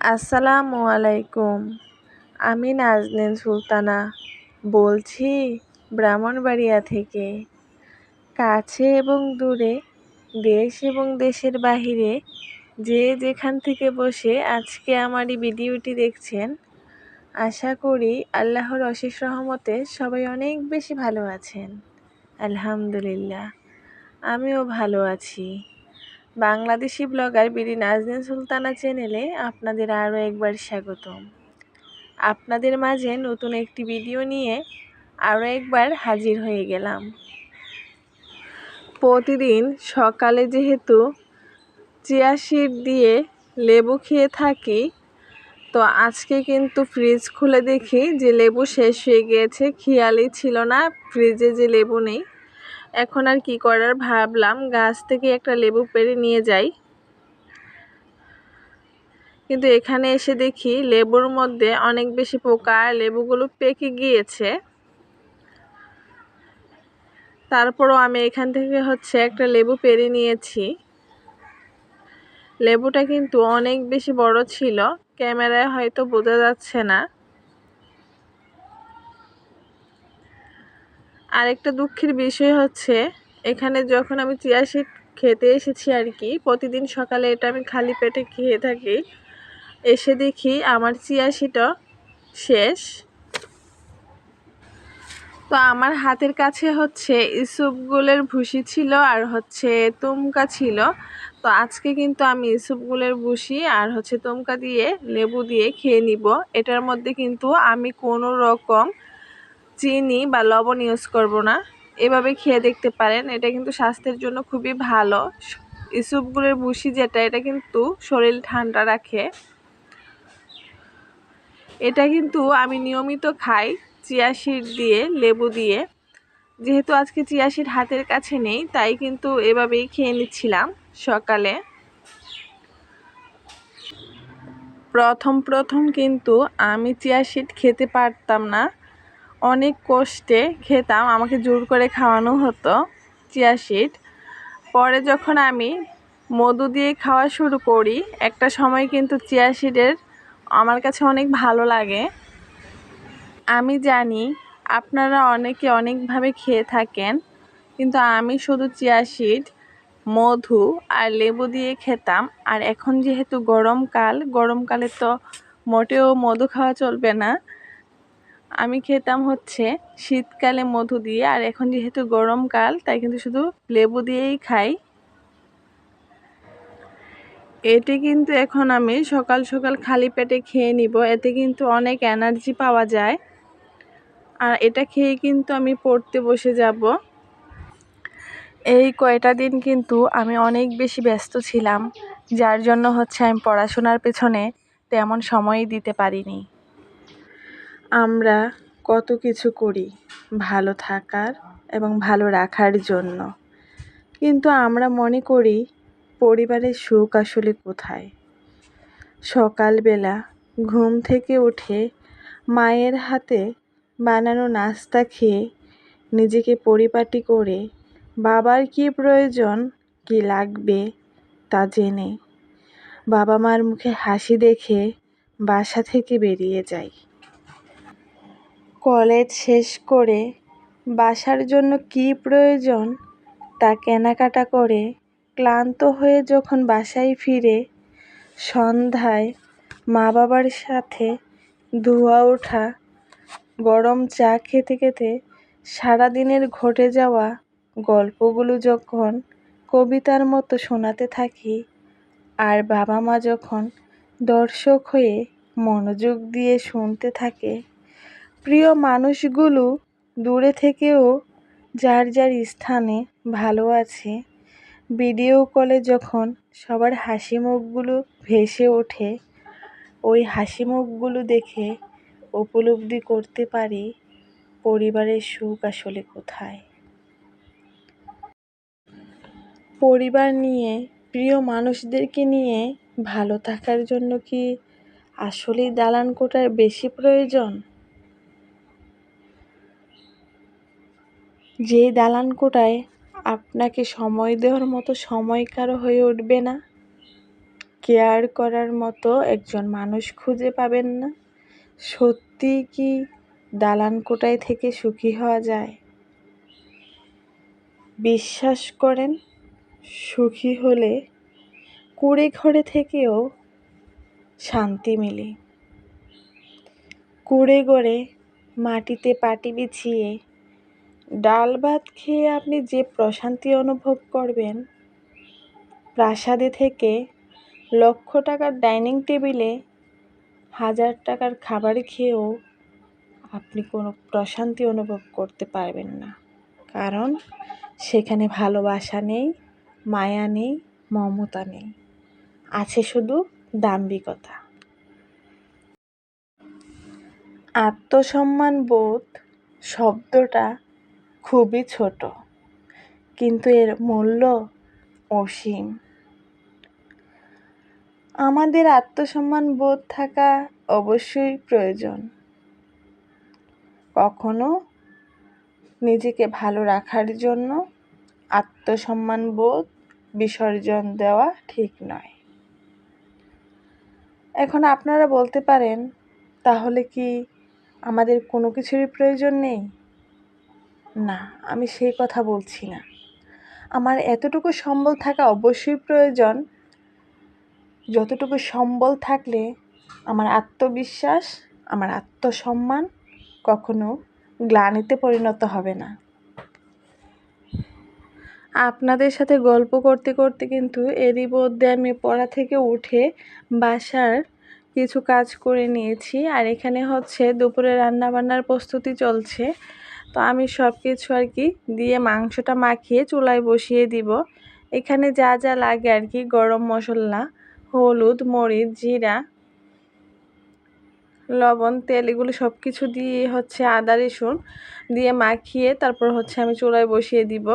আসসালামু আলাইকুম। আমি নাজনীন সুলতানা বলছি ব্রাহ্মণবাড়িয়া থেকে। কাছে এবং দূরে, দেশ এবং দেশের বাহিরে যে যেখান থেকে বসে আজকে আমার এই ভিডিওটি দেখছেন, আশা করি আল্লাহর অশেষ রহমতে সবাই অনেক বেশি ভালো আছেন। আলহামদুলিল্লাহ। আমিও ভালো আছি। বাংলাদেশি ব্লগার বিডি নাজনীন সুলতানা চ্যানেলে আপনাদের আরও একবার স্বাগতম। আপনাদের মাঝে নতুন একটি ভিডিও নিয়ে আরও একবার হাজির হয়ে গেলাম। প্রতিদিন সকালে যেহেতু চিয়া সিড দিয়ে লেবু খেয়ে থাকি, তো আজকে কিন্তু ফ্রিজ খুলে দেখি যে লেবু শেষ হয়ে গিয়েছে, খেয়ালই ছিল না, ফ্রিজে যে লেবু নেই। এখন আর কি করার ভাবলাম, গাছ থেকে একটা লেবু পেরে নিয়ে যাই। কিন্তু এখানে এসে দেখি লেবুর মধ্যে অনেক বেশি পোকা লেবুগুলো পেকে গিয়েছে। তারপরও আমি এখান থেকে হচ্ছে একটা লেবু পেরে নিয়েছি। লেবুটা কিন্তু অনেক বেশি বড় ছিল, ক্যামেরায় হয়তো বোঝা যাচ্ছে না। আরেকটা দুঃখের বিষয় হচ্ছে, এখানে যখন আমি চিয়া সিড খেতে এসেছি আর কি, প্রতিদিন সকালে এটা আমি খালি পেটে খেয়ে থাকি, এসে দেখি আমার চিয়া সিডও শেষ। তো আমার হাতের কাছে হচ্ছে ইসুপগুলের ভুসি ছিল আর হচ্ছে তুমকা ছিল। তো আজকে কিন্তু আমি ইসুপগুলের ভুসি আর হচ্ছে তুমকা দিয়ে লেবু দিয়ে খেয়ে নিব। এটার মধ্যে কিন্তু আমি কোনো রকম চিনি বা লবণ ইউজ করব না। এভাবে খেয়ে দেখতে পারেন। এটা কিন্তু স্বাস্থ্যের জন্য খুবই ভালো। ইসুপগুলের ভুসি যেটা, এটা কিন্তু শরীর ঠান্ডা রাখে। এটা কিন্তু আমি নিয়মিত খাই চিয়া সিড দিয়ে, লেবু দিয়ে। যেহেতু আজকে চিয়া সিড হাতের কাছে নেই, তাই কিন্তু এভাবেই খেয়ে নিচ্ছিলাম সকালে। প্রথম প্রথম কিন্তু আমি চিয়া সিড খেতে পারতাম না। অনেক কষ্টে খেতাম, আমাকে জোর করে খাওয়ানো হতো চিয়া সিড পরে যখন আমি মধু দিয়ে খাওয়া শুরু করি, একটা সময় কিন্তু চিয়া সিডের আমার কাছে অনেক ভালো লাগে। আমি জানি আপনারা অনেকে অনেকভাবে খেয়ে থাকেন, কিন্তু আমি শুধু চিয়া সিড মধু আর লেবু দিয়ে খেতাম। আর এখন যেহেতু গরমকাল, গরমকালে তো মোটেও মধু খাওয়া চলবে না। আমি খেতাম হচ্ছে শীতকালে মধু দিয়ে, আর এখন যেহেতু গরমকাল তাই কিন্তু শুধু লেবু দিয়েই খাই। এটি কিন্তু এখন আমি সকাল সকাল খালি পেটে খেয়ে নিব, এতে কিন্তু অনেক এনার্জি পাওয়া যায়। আর এটা খেয়ে কিন্তু আমি পড়তে বসে যাব। এই কয়টা দিন কিন্তু আমি অনেক বেশি ব্যস্ত ছিলাম, যার জন্য হচ্ছে আমি পড়াশোনার পেছনে তেমন সময়ই দিতে পারিনি। আমরা কত কিছু করি ভালো থাকার এবং ভালো রাখার জন্য। কিন্তু আমরা মনে করি পরিবারের সুখ আসলে কোথায়? সকালবেলা ঘুম থেকে উঠে মায়ের হাতে বানানো নাস্তা খেয়ে নিজেকে পরিপাটি করে বাবার কী প্রয়োজন, কী লাগবে তা জেনে বাবা মার মুখে হাসি দেখে বাসা থেকে বেরিয়ে যাই। কলেজ শেষ করে বাসার জন্য কী প্রয়োজন তা কেনাকাটা করে ক্লান্ত হয়ে যখন বাসায় ফিরে, সন্ধ্যায় মা বাবার সাথে ধোয়া ওঠা, গরম চা খেতে খেতে সারাদিনের ঘটে যাওয়া গল্পগুলো যখন কবিতার মতো শোনাতে থাকি আর বাবা মা যখন দর্শক হয়ে মনোযোগ দিয়ে শুনতে থাকে প্রিয় মানুষগুলো দূরে থেকেও যার যার স্থানে ভালো আছে। ভিডিও কলে যখন সবার হাসি মুখগুলো ভেসে ওঠে, ওই হাসি মুখগুলো দেখে উপলব্ধি করতে পারি পরিবারের সুখ আসলে কোথায়। পরিবার নিয়ে, প্রিয় মানুষদেরকে নিয়ে ভালো থাকার জন্য কি আসলেই দালান কোটার বেশি প্রয়োজন? যে দালান কোটায় আপনাকে সময় দেওয়ার মতো সময় কারও হয়ে উঠবে না। কেয়ার করার মতো একজন মানুষ খুঁজে পাবেন না। সত্যি কি দালান কোটায় থেকে সুখী হওয়া যায়? বিশ্বাস করেন, সুখী হলে কুড়ে ঘরে থেকেও শান্তি মিলে। কুড়ে ঘরে মাটিতে পাটি বিছিয়ে ডাল ভাত খেয়ে আপনি যে প্রশান্তি অনুভব করবেন, প্রাসাদে থেকে লক্ষ টাকার ডাইনিং টেবিলে হাজার টাকার খাবার খেয়েও আপনি কোনো প্রশান্তি অনুভব করতে পারবেন না। কারণ সেখানে ভালোবাসা নেই, মায়া নেই, মমতা নেই। আছে শুধু দাম্ভিকতা। আত্মসম্মান বোধ শব্দটা খুবই ছোট, কিন্তু এর মূল্য অসীম। আমাদের আত্মসম্মান বোধ থাকা অবশ্যই প্রয়োজন। কখনো নিজেকে ভালো রাখার জন্য আত্মসম্মান বোধ বিসর্জন দেওয়া ঠিক নয়। এখন আপনারা বলতে পারেন, তাহলে কি আমাদের কোনো কিছুরই প্রয়োজন নেই? না, আমি সেই কথা বলছি না। আমার এতটুকু সম্বল থাকা অবশ্যই প্রয়োজন। যতটুকু সম্বল থাকলে আমার আত্মবিশ্বাস, আমার আত্মসম্মান কখনো গ্লানিতে পরিণত হবে না। আপনাদের সাথে গল্প করতে করতে কিন্তু এরই মধ্যে আমি পড়া থেকে উঠে বাসার কিছু কাজ করে নিয়েছি। আর এখানে হচ্ছে দুপুরে রান্নাবান্নার প্রস্তুতি চলছে। তো আমি সব কিছু আর কি দিয়ে মাংসটা মাখিয়ে চুলায় বসিয়ে দিব। এখানে যা যা লাগে আর কি, গরম মশলা, হলুদ, মরিচ, জিরা, লবণ, তেল, এগুলো সব কিছু দিয়ে হচ্ছে আদা, রসুন দিয়ে মাখিয়ে তারপর হচ্ছে আমি চুলায় বসিয়ে দিব।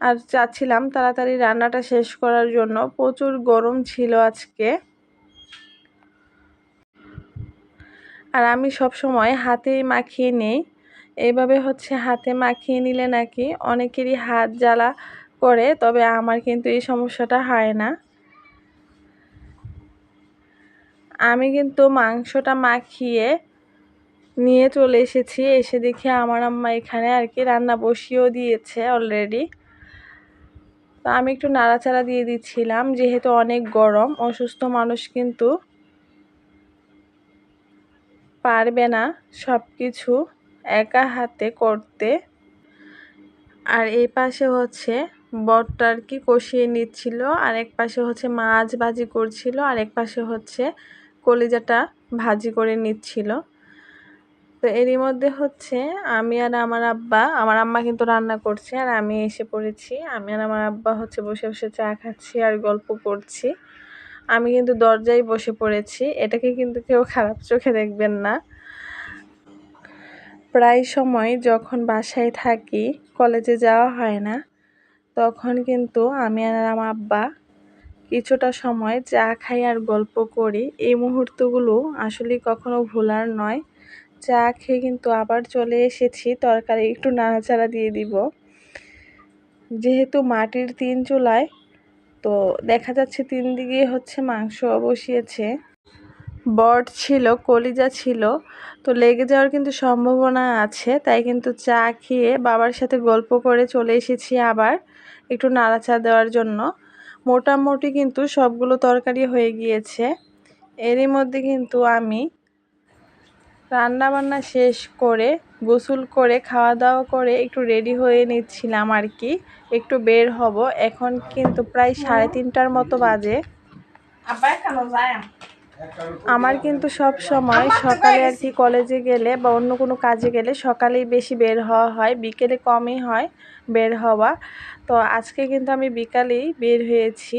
আর চাচ্ছিলাম তাড়াতাড়ি রান্নাটা শেষ করার জন্য, প্রচুর গরম ছিল আজকে। আর আমি সব সময় হাতেই মাখিয়ে নেই। এইভাবে হচ্ছে হাতে মাখিয়ে নিলে নাকি অনেকেরই হাত জ্বালা করে, তবে আমার কিন্তু এই সমস্যাটা হয় না। আমি কিন্তু মাংসটা মাখিয়ে নিয়ে চলে এসেছি, এসে দেখি আমার আম্মা এখানে আর কি রান্না বসিয়েও দিয়েছে অলরেডি তো আমি একটু নাড়াচাড়া দিয়ে দিচ্ছিলাম, যেহেতু অনেক গরম, অসুস্থ মানুষ কিন্তু পারবে না সব কিছু একা হাতে করতে। আর এই পাশে হচ্ছে বটটা আর কি কষিয়ে নিচ্ছিল। আর এক পাশে হচ্ছে মাছ ভাজি করছিল। আর এক পাশে হচ্ছে কলিজাটা ভাজি করে নিচ্ছিল। তো এরই মধ্যে হচ্ছে আমি আর আমার আব্বা, আমার আম্মা কিন্তু রান্না করছে। আর আমি এসে পড়েছি। আমি আর আমার আব্বা হচ্ছে বসে বসে চা খাচ্ছি আর গল্প করছি। আমি কিন্তু দরজায় বসে পড়েছি। এটাকে কিন্তু কেউ খারাপ চোখে দেখবেন না। প্রায় সময় যখন বাসায় থাকি, কলেজে যাওয়া হয় না, তখন কিন্তু আমি আর আমার আব্বা কিছুটা সময় চা খাই আর গল্প করি। এই মুহূর্তগুলো আসলে কখনো ভোলার নয়। চা খেয়ে কিন্তু আবার চলে এসেছি, তরকারি একটু নাড়াচাড়া দিয়ে দিব। যেহেতু মাটির তিন চুলায়, তো দেখা যাচ্ছে তিন দিকে হচ্ছে মাংস বসিয়েছে। বট ছিল, কলিজা ছিল। তো লেগে যাওয়ার কিন্তু সম্ভাবনা আছে, তাই কিন্তু চা খেয়ে বাবার সাথে গল্প করে চলে এসেছি আবার একটু নাড়াচা দেওয়ার জন্য। মোটামুটি কিন্তু সবগুলো তরকারি হয়ে গিয়েছে। এরই মধ্যে কিন্তু আমি রান্না বান্না শেষ করে, গোসল করে খাওয়া দাওয়া করে একটু রেডি হয়ে নিচ্ছিলাম আর কি একটু বের হব। এখন কিন্তু প্রায় সাড়ে তিনটার মতো বাজে। আমার কিন্তু সব সময় সকালে আর কি কলেজে গেলে বা অন্য কোনো কাজে গেলে সকালেই বেশি বের হওয়া হয়, বিকেলে কমই হয় বের হওয়া। তো আজকে কিন্তু আমি বিকালেই বের হয়েছি।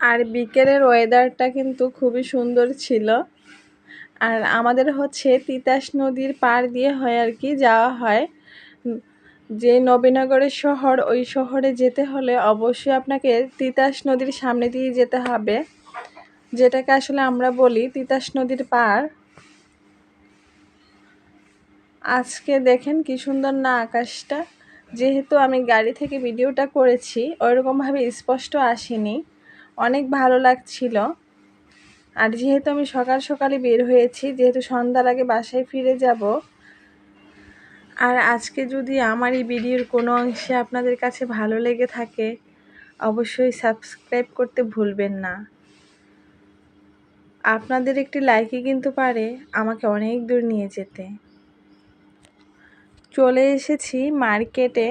আর বিকেলের ওয়েদারটা কিন্তু খুবই সুন্দর ছিল। আর আমাদের হচ্ছে তিতাস নদীর পার দিয়ে হয় আর কি যাওয়া হয়। যে নবীনগরের শহর, ওই শহরে যেতে হলে অবশ্যই আপনাকে তিতাস নদীর সামনে দিয়ে যেতে হবে। যেটাকে আসলে আমরা বলি তিতাস নদীর পার। আজকে দেখেন কি সুন্দর না আকাশটা। যেহেতু আমি গাড়ি থেকে ভিডিওটা করেছি, ওইরকমভাবে স্পষ্ট আসেনি। অনেক ভালো লাগছিল। আর যেহেতু আমি সকাল সকালে বের হয়েছি, যেহেতু সন্ধ্যার আগে বাসায় ফিরে যাব আর আজকে যদি আমার এই ভিডিওর কোনো অংশে আপনাদের কাছে ভালো লেগে থাকে, অবশ্যই সাবস্ক্রাইব করতে ভুলবেন না। আপনাদের একটি লাইকই কিন্তু পারে আমাকে অনেক দূর নিয়ে যেতে। চলে এসেছি মার্কেটে।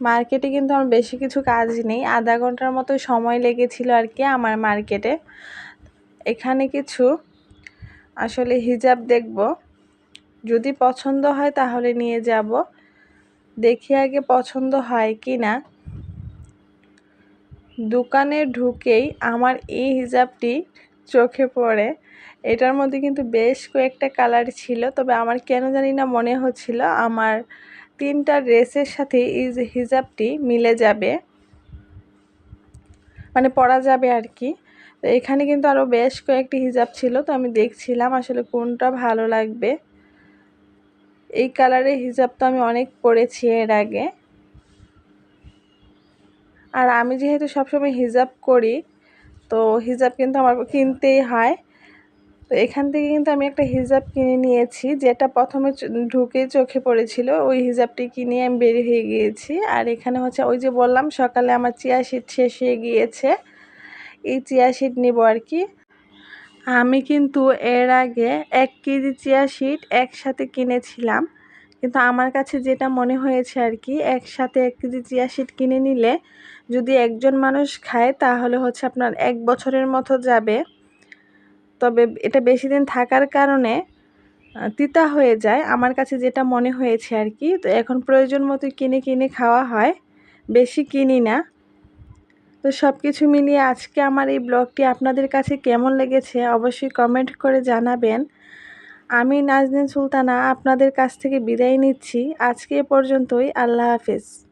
মার্কেটে কিন্তু আমার বেশি কিছু কাজ নেই, আধা ঘণ্টার মতো সময় লেগেছিল আর কি আমার মার্কেটে। এখানে কিছু, আসলে হিজাব দেখব। যদি পছন্দ হয় তাহলে নিয়ে যাব। দেখি আগে পছন্দ হয় কি না। দোকানে ঢুকেই আমার এই হিজাবটি চোখে পড়ে। এটার মধ্যে কিন্তু বেশ কয়েকটা কালার ছিল, তবে আমার কেন জানি না মনে হচ্ছিল আমার তিনটা ড্রেসের সাথে এই হিজাবটি মিলে যাবে। মানে পরা যাবে আর কি। তো এখানে কিন্তু আরও বেশ কয়েকটি হিজাব ছিল, তো আমি দেখছিলাম আসলে কোনটা ভালো লাগবে। এই কালারের হিজাব তো আমি অনেক পরেছি এর আগে। আর আমি যেহেতু সবসময় হিজাব করি, তো হিজাব কিন্তু আমার কিনতেই হয়। তো এখান থেকে কিন্তু আমি একটা হিজাব কিনে নিয়েছি, যেটা প্রথমে ঢুকে চোখে পড়েছিল। ওই হিজাবটি কিনে আমি বের হয়ে গিয়েছি। আর এখানে হচ্ছে ওই যে বললাম, সকালে আমার চিয়া শিট শেষ হয়ে গিয়েছে। এই চিয়া শিট নেব আর কি। আমি কিন্তু এর আগে এক কেজি চিয়া শিট একসাথে কিনেছিলাম। কিন্তু আমার কাছে যেটা মনে হয়েছে আর কি, একসাথে এক কেজি চিয়া শিট কিনে নিলে যদি একজন মানুষ খায় তাহলে হচ্ছে আপনার এক বছরের মতো যাবে। তবে এটা বেশি দিন থাকার কারণে তিতা হয়ে যায়। আমার কাছে যেটা মনে হয়েছে আর কি, তো এখন প্রয়োজন মতো কিনে কিনে খাওয়া হয়। বেশি কিনি না। তো সব কিছু মিলিয়ে আজকে আমার এই ব্লগটি আপনাদের কাছে কেমন লেগেছে অবশ্যই কমেন্ট করে জানাবেন। আমি নাজনীন সুলতানা আপনাদের কাছ থেকে বিদায় নিচ্ছি। আজকে পর্যন্তই, আল্লাহ হাফেজ।